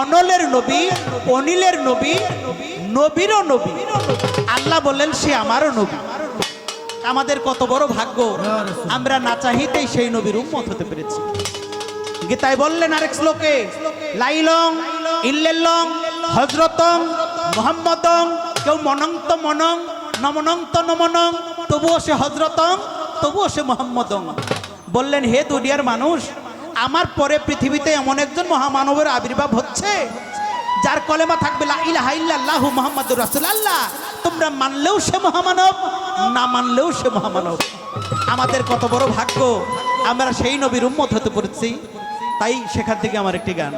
অনলের নবী, অনিলের নবী, নবীরও নবী। আল্লাহ বললেন, সে আমারও নবী। আমাদের কত বড় ভাগ্য, আমরা না চাহিতেই সেই নবীর উম্মত হতে পেরেছি। গীতায় বললেন আরেক শ্লোকে, লাইলং ইল্লেলং হজরতং মোহাম্মদং, কেউ মনন্ত মনং, নমনন্ত নমনং, তবুও সে হজরতং তবুও সে মোহাম্মদং। বললেন, হে দুনিয়ার মানুষ আমার পরে পৃথিবীতে এমন একজন মহামানবের আবির্ভাব হচ্ছে, যার কলেমা থাকবে, লা ইলাহা ইল্লাল্লাহু মুহাম্মাদুর রাসূলুল্লাহ। তোমরা মানলেও সে মহামানব, না মানলেও সে মহামানব। আমাদের কত বড় ভাগ্য, আমরা সেই নবীর উম্মত হতে পেরেছি। তাই সেখান থেকে আমার একটি গান।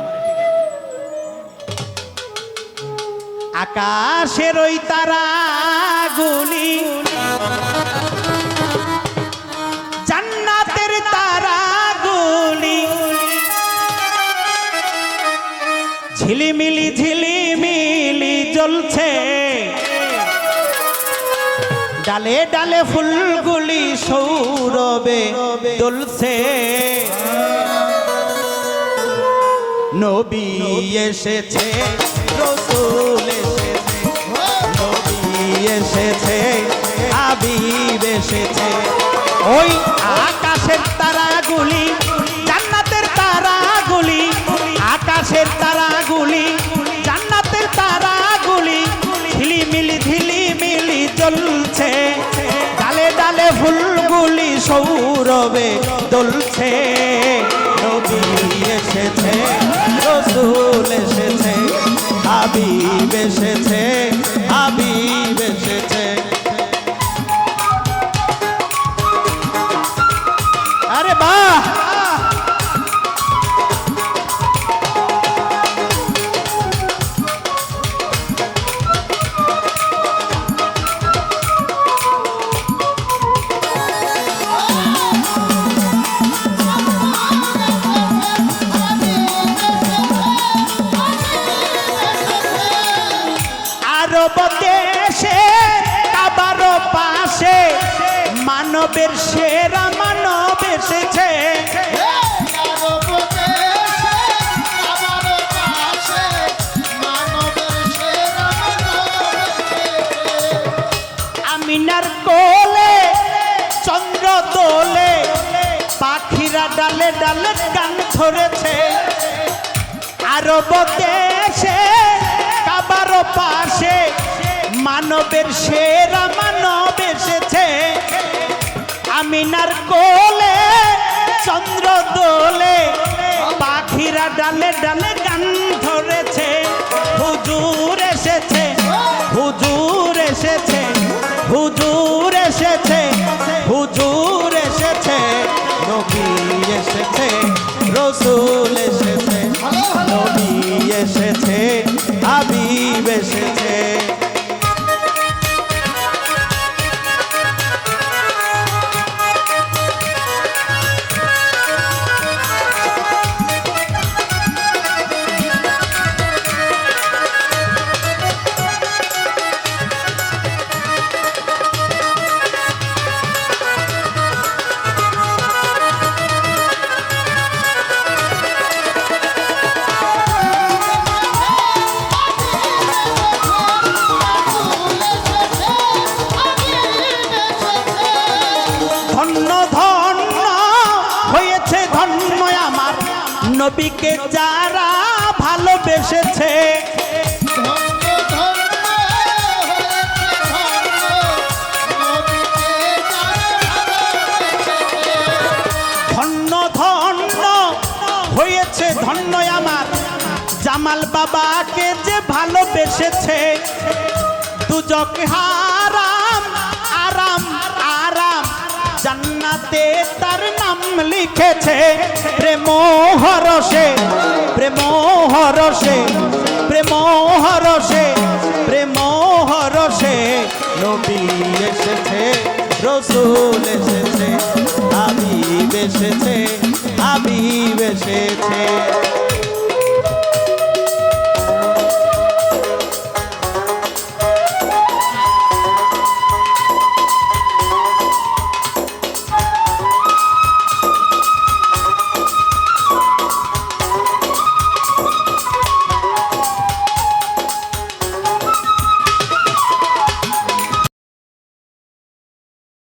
আকাশের ওই তারাগুলি জান্নাতের ঝিলিমিলি ঝিলিমিলি জ্বলছে। ডালে ডালে ফুলগুলি সৌরবে জ্বলছে। নবী এসেছে। সৌরবে দলছে নবী এসেছে রসুল এসেছে হাবিব এসেছে হাবিব এসেছে। আরে বাহ! আরব দেশে কাবারও পাশে মানবের সেরা মানব এসেছে। আমিনার কোলে, চন্দ্র দোলে, পাখিরা ডালে ডালে গান ধরেছে। আরব মানবের সেরা মানব এসেছে। আমিনার কোলে, চন্দ্র দোলে, পাখিরা ডালে ডালে গান ধরেছে। হুজুর এসেছে হুজুর এসেছে, হুজুর নবীকে যারা ভালোবেসেছে। ধন্য ধন্য হয়েছে ধন্য আমার। জামাল বাবাকে যে ভালোবেসেছে। দুজক হারাম লিখেছে প্রেম হরসে প্রেম হরসে প্রেম হরসে প্রেম হরসে নবী এসেছে, রসুল এসেছে আবি এসেছে আবি এসেছে।